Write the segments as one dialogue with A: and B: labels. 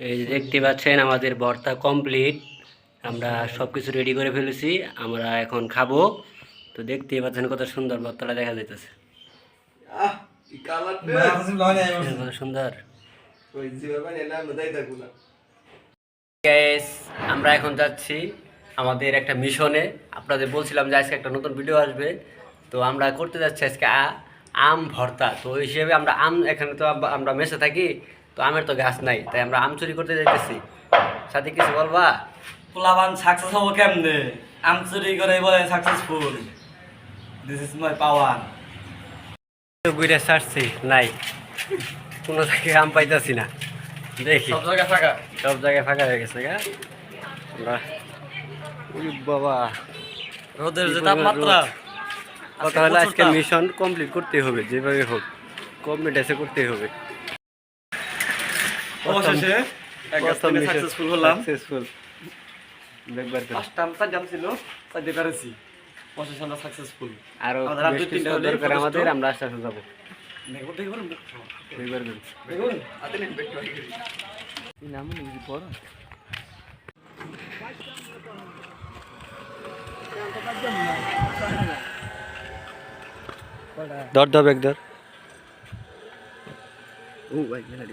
A: এই যে দেখতে পাচ্ছেন আমাদের ভর্তা কমপ্লিট আমরা সব কিছু রেডি করে ফেলেছি আমরা এখন খাব। তো দেখতেই পাচ্ছেন কত সুন্দর ভর্তাটা দেখা যাইতেছে। সুন্দর। আমরা এখন যাচ্ছি আমাদের একটা মিশনে। আপনাদের বলছিলাম যে আজকে একটা নতুন ভিডিও আসবে। তো আমরা করতে যাচ্ছি আজকে আম ভর্তা। তো ওই হিসেবে আমরা আম এখানে তো আমরা মেসে থাকি। তো আমের তো গাছ নাই তাই আমরা আম চুরি করতে যাইতেছি। সাথে কিছু বলবা?
B: পোলাবান সাকসেস হব কেমনে? আম চুরি করে বলে successful this is my power
A: ঘুরে ছাড়ছি নাই। কোনো জায়গায় আম পাইতাছি না। দেখি।
B: সব জায়গায় ফাঁকা।
A: সব জায়গায় ফাঁকা হয়ে গেছে গা। আমরা বাবা।
B: রোদের যে তাপমাত্রা?
A: কথা হলো আজকে মিশন কমপ্লিট করতে হবে যেভাবে হোক। কমপ্লিট এসে করতেই হবে।
B: অবশেষে এক গাছ থেকে সাকসেসফুল হলাম।
A: সাকসেসফুল করে।
B: চার জাম ছিল পেরেছি। অবশেষে আমরা সাকসেসফুল
A: আর বেশ কিছু দরকার আমাদের আমরা আস্তে আস্তে যাব
B: দেখুন দেখুন
A: দুইবার
B: দেখুন
C: হাতে নিন বেট বাকি
A: কি নাম ধর ধর ব্যাগ ধর। ও ভাই মেলা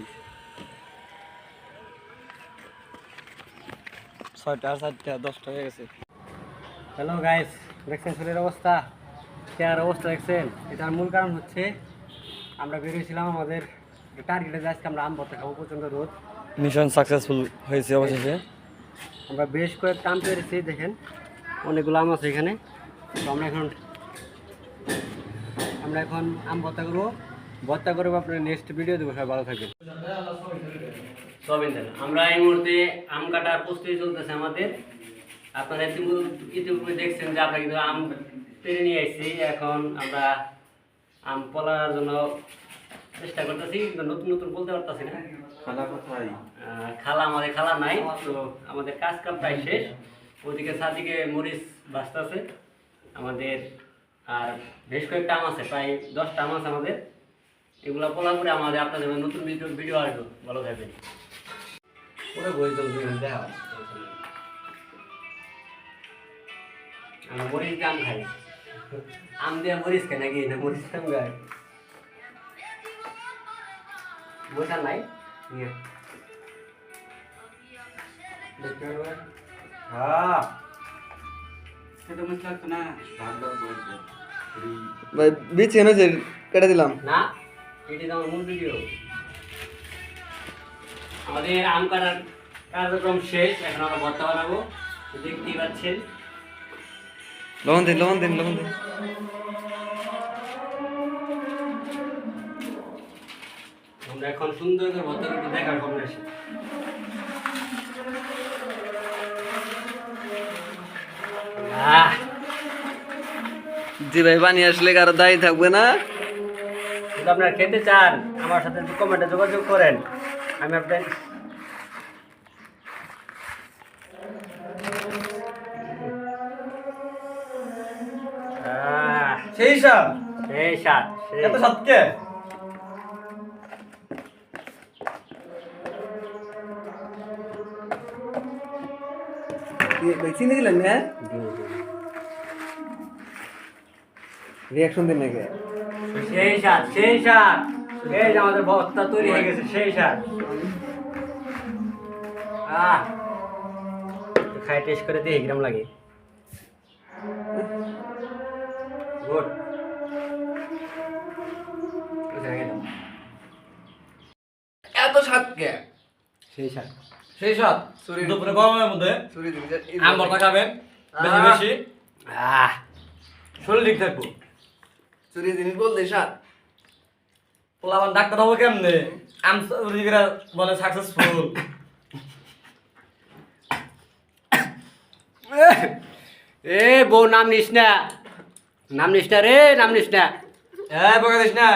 B: ছয়টা চারটা দশটা হয়ে গেছে।
A: হ্যালো গাইস দেখছেন শরীরের অবস্থা? চেয়ার অবস্থা দেখছেন? এটার মূল কারণ হচ্ছে আমরা বেরিয়েছিলাম আমাদের টার্গেটে আজকে আমরা আম ভর্তা খাব প্রচণ্ড রোদ।
B: মিশন সাকসেসফুল হয়েছে অবশেষে।
A: আমরা বেশ কয়েকটা আম পেরেছি দেখেন অনেকগুলো আম আছে এখানে। তো আমরা এখন আমরা এখন আম ভর্তা করব। ভর্তা করব আপনার নেক্সট ভিডিও দেবো সবাই ভালো থাকবেন। সবিন আমরা এই মুহূর্তে আম কাটার প্রস্তুতি চলতেছে আমাদের। আপনারা ইতিপূর্বে দেখছেন যে আমরা কিন্তু আম পেরে নিয়ে আসছি এখন আমরা আম পলার জন্য চেষ্টা করতেছি কিন্তু নতুন নতুন বলতে পারতেছি না।
C: খানা কোথায়?
A: খালা আমাদের খালা নাই তো আমাদের কাজ কাম প্রায় শেষ। ওদিকে চারদিকে মরিচ বাঁচতেছে আমাদের আর বেশ কয়েকটা আম আছে প্রায় দশটা আম আছে আমাদের। এগুলো পোলা করে আমাদের আপনাদের নতুন ভিডিও ভিডিও আসবে ভালো থাকবেন। পুরো বই চলবে দেখা আমরা মরিচ আম খাই। আম দিয়ে মরিচ খাই নাকি? না মরিচ আম খাই মশা নাই? হ্যাঁ। না?
C: ভাই বিচ কেন যে কেটে দিলাম।
A: না আমার মূল ভিডিও। আমাদের আম কাটার কার্যক্রম শেষ এখন আমরা ভর্তা বানাবো। দেখতেই পাচ্ছেন।
C: লবণ দিন লবণ দিন লবণ দিন।
A: আমরা এখন সুন্দর করে ভর্তা একটু দেখার আহ!
C: জি ভাই বানিয়ে আসলে কারও দায়ী থাকবে না?
A: যদি আপনারা খেতে চান আমার সাথে কমেন্টে যোগাযোগ করেন। আমি আপনার আহ,
B: সেই সাপ
A: সেই স্বাদ সেই
B: এত সাতকে
C: ভাই চিনি দিলেন না রিয়াকশন দিন নাকি
A: সেই স্বাদ সেই স্বাদ এই যে আমাদের বস্তা তৈরি হয়ে গেছে সেই স্বাদ আহ খাই টেস্ট করে কিরম লাগে। গুড।
C: এত স্বাদ কে?
A: সেই স্বাদ।
B: সেই সাত
C: শরীর
B: দুপুরে গরমের মধ্যে
C: চুরি
B: আম ভর্তা খাবেন বেশি
C: আহ।
B: বেশি।
A: আহ।
B: শরীর ঠিক থাকব।
C: চুরি জিনিস বলতে স্বাদ।
B: পোলাবান ডাক্তার হব কেমনে? আম চুরি করে বলে সাকসেসফুল
A: এ বউ নাম নিস না। নাম নিস না রে নাম নিস না।
B: হ্যাঁ বকা দিস না।